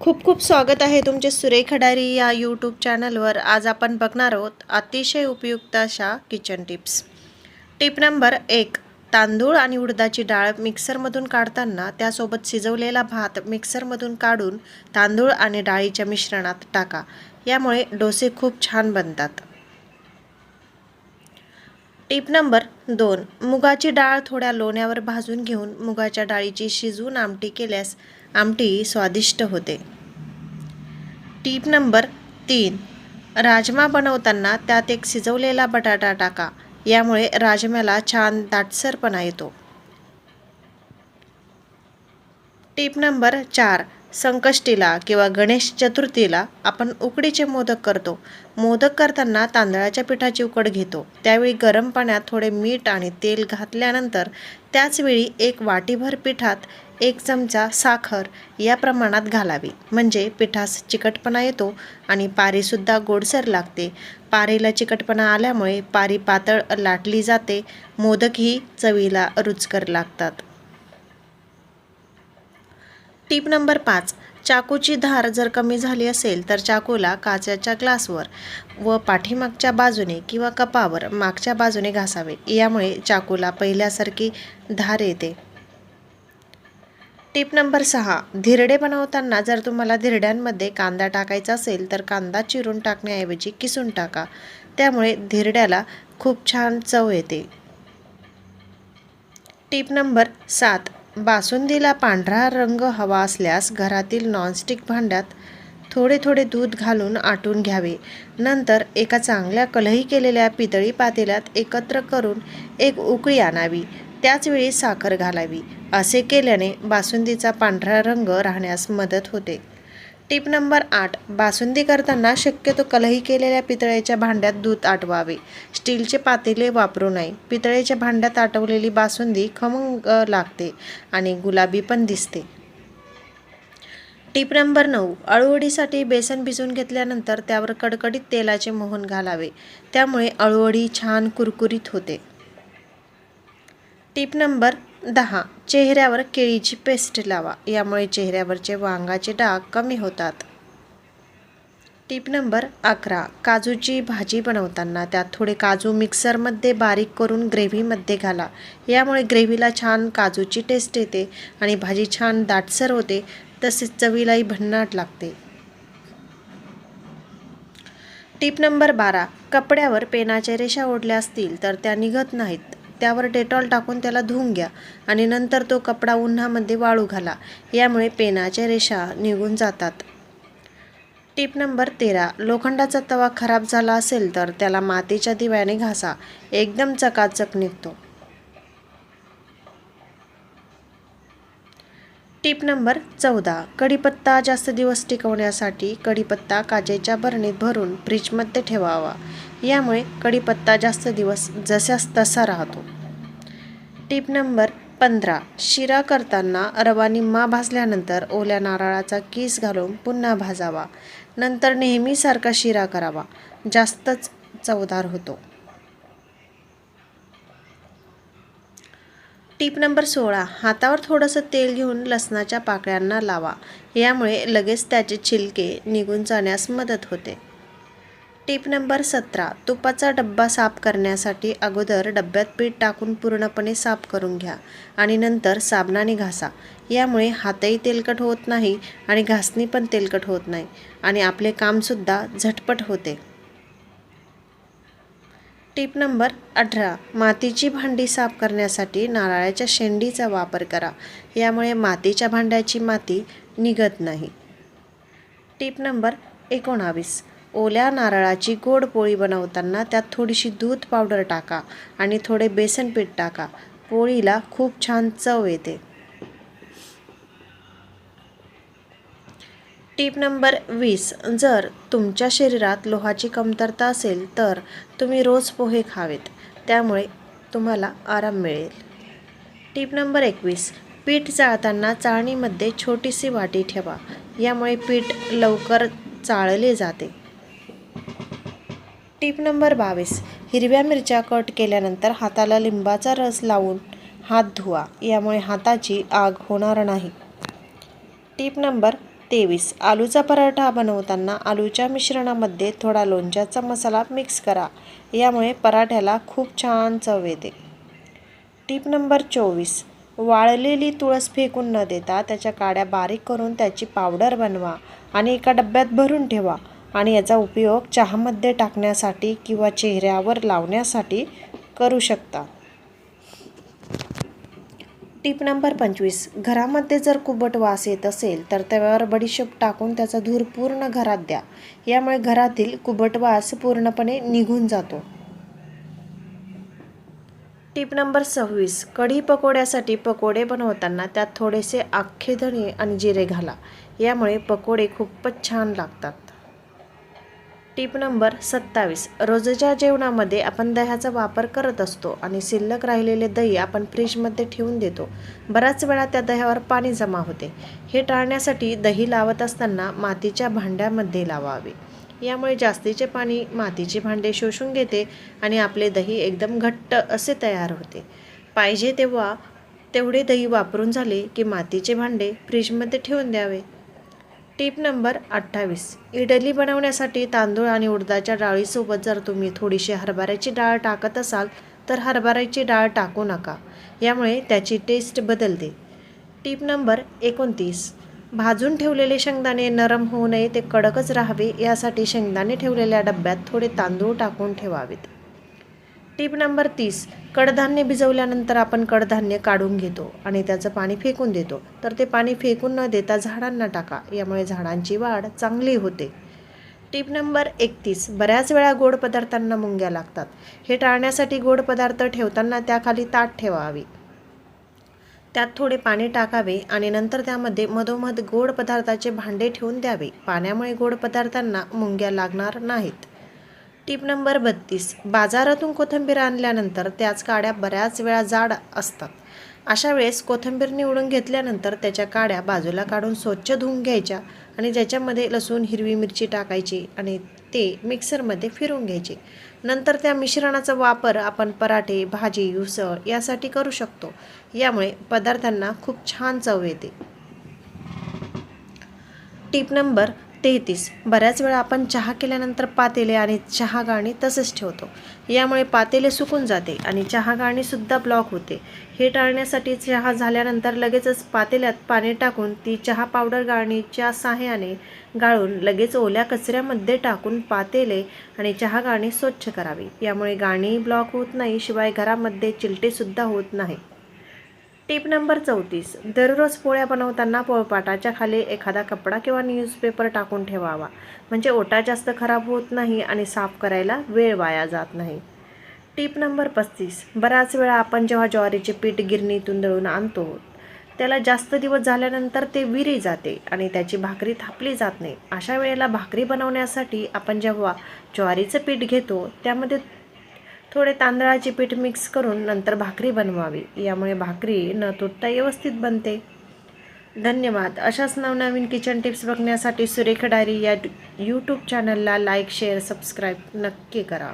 खूप खूप स्वागत आहे तुमचे सुरेख डायरी या यूट्यूब चॅनलवर आज आपण बघणार आहोत अतिशय उपयुक्त अशा किचन टिप्स टिप नंबर एक तांदूळ आणि उडदाची डाळ मिक्सरमधून काढताना त्यासोबत शिजवलेला भात मिक्सरमधून काढून तांदूळ आणि डाळीच्या मिश्रणात टाका. यामुळे डोसे खूप छान बनतात. टिप नंबर दोन मुगाची डाळ थोड्या लोण्यावर भाजून घेऊन मुगाच्या डाळीची शिजवून आमटी केल्यास आमटी स्वादिष्ट होते. टीप नंबर तीन. राजमा बनवताना त्यात एक शिजवलेला बटाटा टाका. यामुळे राजम्याला छान दाटसरपणा येतो. टीप नंबर चार. संकष्टीला किंवा गणेश चतुर्थीला आपण उकडीचे मोदक करतो. मोदक करताना तांदळाच्या पिठाची उकड घेतो. त्यावेळी गरम पाण्यात थोडे मीठ आणि तेल घातल्यानंतर त्याचवेळी एक वाटीभर पिठात एक चमचा साखर या प्रमाणात घालावी. म्हणजे पिठास चिकटपणा येतो आणि पारीसुद्धा गोडसर लागते. पारीला चिकटपणा आल्यामुळे पारी पातळ लाटली जाते. मोदकही चवीला रुचकर लागतात. टीप नंबर पाच चाकूची धार जर कमी झाली असेल तर चाकूला काचेच्या ग्लासवर व पाठीमागच्या बाजूने किंवा कपावर मागच्या बाजूने घासावे. यामुळे चाकूला पहिल्यासारखी धार येते. टिप नंबर सहा धिरडे बनवताना जर तुम्हाला धिरड्यांमध्ये कांदा टाकायचा असेल तर कांदा चिरून टाकण्याऐवजी किसून टाका. त्यामुळे धिरड्याला खूप छान चव येते. टिप नंबर सात बासुंदीला पांढरा रंग हवा असल्यास घरातील नॉनस्टिक भांड्यात थोडे थोडे दूध घालून आटून घ्यावे. नंतर एका चांगल्या कलही केलेल्या पितळी पातेल्यात एकत्र करून एक उकळी आणावी. त्याचवेळी साखर घालावी. असे केल्याने बासुंदीचा पांढरा रंग राहण्यास मदत होते. टिप नंबर आठ. बासुंदी करताना शक्यतो कलही केलेल्या पितळेच्या भांड्यात दूध आटवावे. स्टीलचे पातेले वापरू नये. पितळेच्या भांड्यात आटवलेली बासुंदी खमंग लागते आणि गुलाबी पण दिसते. टिप नंबर नऊ. अळूवडीसाठी बेसन भिजवून घेतल्यानंतर त्यावर कडकडीत तेलाचे मोहन घालावे. त्यामुळे अळूवडी छान कुरकुरीत होते. टिप नंबर दहा. चेहऱ्यावर केळीची पेस्ट लावा. यामुळे चेहऱ्यावरचे वांगाचे डाग कमी होतात. टिप नंबर अकरा. काजूची भाजी बनवताना त्यात थोडे काजू मिक्सरमध्ये बारीक करून ग्रेव्हीमध्ये घाला. यामुळे ग्रेव्हीला छान काजूची टेस्ट येते आणि भाजी छान दाटसर होते तसेच चवीलाही भन्नाट लागते. टिप नंबर बारा. कपड्यावर पेनाच्या रेषा ओढल्या असतील तर त्या निघत नाहीत. त्यावर डेटॉल टाकून त्याला धुवून घ्या आणि नंतर तो कपडा उन्हामध्ये वाळू घाला. यामुळे पेनाच्या रेषा निघून जातात. टिप नंबर तेरा. लोखंडाचा तवा खराब झाला असेल तर त्याला मातीच्या दिव्याने घासा. एकदम चकाचक निघतो. टिप नंबर चौदा. कढीपत्ता जास्त दिवस टिकवण्यासाठी कढीपत्ता काचेच्या भरणीत भरून फ्रीजमध्ये ठेवावा. यामुळे कढीपत्ता जास्त दिवस जसाच तसा राहतो. टीप नंबर पंधरा. शिरा करताना रवा निम्मा भाजल्यानंतर ओल्या नारळाचा किस घालून पुन्हा भाजावा. नंतर नेहमीसारखा शिरा करावा. जास्तच चवदार होतो. टीप नंबर सोळा. हातावर थोडंसं तेल घेऊन लसणाच्या पाकळ्यांना लावा. यामुळे लगेच त्याचे छिलके निघून जाण्यास मदत होते. टीप नंबर सतरा. तुपाचा डब्बा साफ करण्यासाठी अगोदर डब्यात पीठ टाकून पूर्णपणे साफ करून घ्या आणि नंतर साबणाने घासा. यामुळे हातही तेलकट होत नाही आणि घासणी पण तेलकट होत नाही आणि आपले कामसुद्धा झटपट होते. टीप नंबर अठरा. मातीची भांडी साफ करण्यासाठी नारळाच्या शेंडीचा वापर करा. यामुळे मातीच्या भांड्याची माती निघत नाही. टीप नंबर एकोणावीस. ओल्या नारळाची गोड पोळी बनवताना त्यात थोडीशी दूध पावडर टाका आणि थोडे बेसन पीठ टाका. पोळीला खूप छान चव येते. टीप नंबर वीस. जर तुमच्या शरीरात लोहाची कमतरता असेल तर तुम्ही रोज पोहे खावेत. त्यामुळे तुम्हाला आराम मिळेल. टीप नंबर एकवीस. पीठ चाळताना चाळणीमध्ये छोटीशी वाटी ठेवा. यामुळे पीठ लवकर चाळले जाते. टीप नंबर बावीस. हिरव्या मिरच्या कट केल्यानंतर हाताला लिंबाचा रस लावून हात धुवा. यामुळे हाताची आग होणार नाही. टीप नंबर तेवीस. आलूचा पराठा बनवताना आलूच्या मिश्रणामध्ये थोडा लोणच्याचा मसाला मिक्स करा. यामुळे पराठ्याला खूप छान चव येते. टीप नंबर चोवीस. वाळलेली तुळस फेकून न देता त्याच्या काड्या बारीक करून त्याची पावडर बनवा आणि एका डब्यात भरून ठेवा. आणि याचा उपयोग चहामध्ये टाकण्यासाठी किंवा चेहऱ्यावर लावण्यासाठी करू शकता. टीप नंबर पंचवीस. घरामध्ये जर कुबट वास येत असेल तर तव्यावर बडीशेप टाकून त्याचा धूर पूर्ण घरात द्या. यामुळे घरातील कुबट वास पूर्णपणे निघून जातो. टीप नंबर सव्वीस. कढी पकोड्यासाठी पकोडे बनवताना त्यात थोडेसे आख्खे धणे आणि जिरे घाला. यामुळे पकोडे खूपच छान लागतात. टिप नंबर सत्तावीस. रोजच्या जेवणामध्ये आपण दह्याचा वापर करत असतो आणि शिल्लक राहिलेले दही आपण फ्रीजमध्ये ठेवून देतो. बऱ्याच वेळा त्या दह्यावर पाणी जमा होते. हे टाळण्यासाठी दही लावत असताना मातीच्या भांड्यामध्ये लावावे. यामुळे जास्तीचे पाणी मातीचे भांडे शोषून घेते आणि आपले दही एकदम घट्ट असे तयार होते. पाहिजे तेव्हा तेवढे दही वापरून झाले की मातीचे भांडे फ्रीजमध्ये ठेवून द्यावे. टीप नंबर अठ्ठावीस. इडली बनवण्यासाठी तांदूळ आणि उडदाच्या डाळीसोबत जर तुम्ही थोडीशी हरभऱ्याची डाळ टाकत असाल तर हरभऱ्याची डाळ टाकू नका. यामुळे त्याची टेस्ट बदलते. टीप नंबर एकोणतीस. भाजून ठेवलेले शेंगदाणे नरम होऊ नये ते कडकच राहावे यासाठी शेंगदाणे ठेवलेल्या डब्यात थोडे तांदूळ टाकून ठेवावेत. टीप नंबर तीस कडधान्य भिजवल्यानंतर आपण कडधान्य काढून घेतो आणि त्याचं पाणी फेकून देतो. तर ते पाणी फेकून न देता झाडांना टाका यामुळे झाडांची वाढ चांगली होते. टीप नंबर एकतीस बऱ्याच वेळा गोड पदार्थांना मुंग्या लागतात. हे टाळण्यासाठी गोड पदार्थ ठेवताना त्याखाली ताट ठेवावी. त्यात थोडे पाणी टाकावे आणि नंतर त्यामध्ये मधोमध गोड पदार्थाचे भांडे ठेवून द्यावे. पाण्यामुळे गोड पदार्थांना मुंग्या लागणार नाहीत. टीप नंबर बत्तीस. बाजारातून कोथिंबीर आणल्यानंतर त्याच काड्या बऱ्याच वेळा जाड असतात. अशा वेळेस कोथिंबीर निवडून घेतल्यानंतर त्याच्या काड्या बाजूला काढून स्वच्छ धुवून घ्यायच्या आणि ज्याच्यामध्ये लसूण हिरवी मिरची टाकायची आणि ते मिक्सरमध्ये फिरवून घ्यायचे. नंतर त्या मिश्रणाचा वापर आपण पराठे भाजी उसळ यासाठी करू शकतो. यामुळे पदार्थांना खूप छान चव येते. टीप नंबर तेहतीस बऱ्याच वेळा आपण चहा केल्यानंतर पातेले आणि चहा गाळणी तसंच ठेवतो. यामुळे पातेले सुकून जाते आणि चहा गाळणीसुद्धा ब्लॉक होते. हे टाळण्यासाठी चहा झाल्यानंतर लगेचच पातेल्यात पाणी टाकून ती चहा पावडर गाळणीच्या सहाय्याने गाळून लगेच ओल्या कचऱ्यामध्ये टाकून पातेले आणि चहा गाळणी स्वच्छ करावी. यामुळे गाळणी ब्लॉक होत नाही शिवाय घरामध्ये चिलटेसुद्धा होत नाही. टीप नंबर चौतीस. दररोज पोळ्या बनवताना पोळपाटाच्या खाली एखादा कपडा किंवा न्यूजपेपर टाकून ठेवावा. म्हणजे ओटा जास्त खराब होत नाही आणि साफ करायला वेळ वाया जात नाही. टीप नंबर पस्तीस. बऱ्याच वेळा आपण जेव्हा ज्वारीचे पीठ गिरणीतून दळून आणतो त्याला जास्त दिवस झाल्यानंतर ते विरी जाते आणि त्याची भाकरी थापली जात नाही. अशा वेळेला भाकरी बनवण्यासाठी आपण जेव्हा ज्वारीचं पीठ घेतो त्यामध्ये थोडे तांदळाचे पीठ मिक्स करून नंतर भाकरी बनवावी. यामुळे भाकरी न तुटता व्यवस्थित बनते. धन्यवाद. अशाच नवनवीन किचन टिप्स बघण्यासाठी सुरेख डायरी या यूट्यूब चॅनलला लाईक शेअर सबस्क्राईब नक्की करा.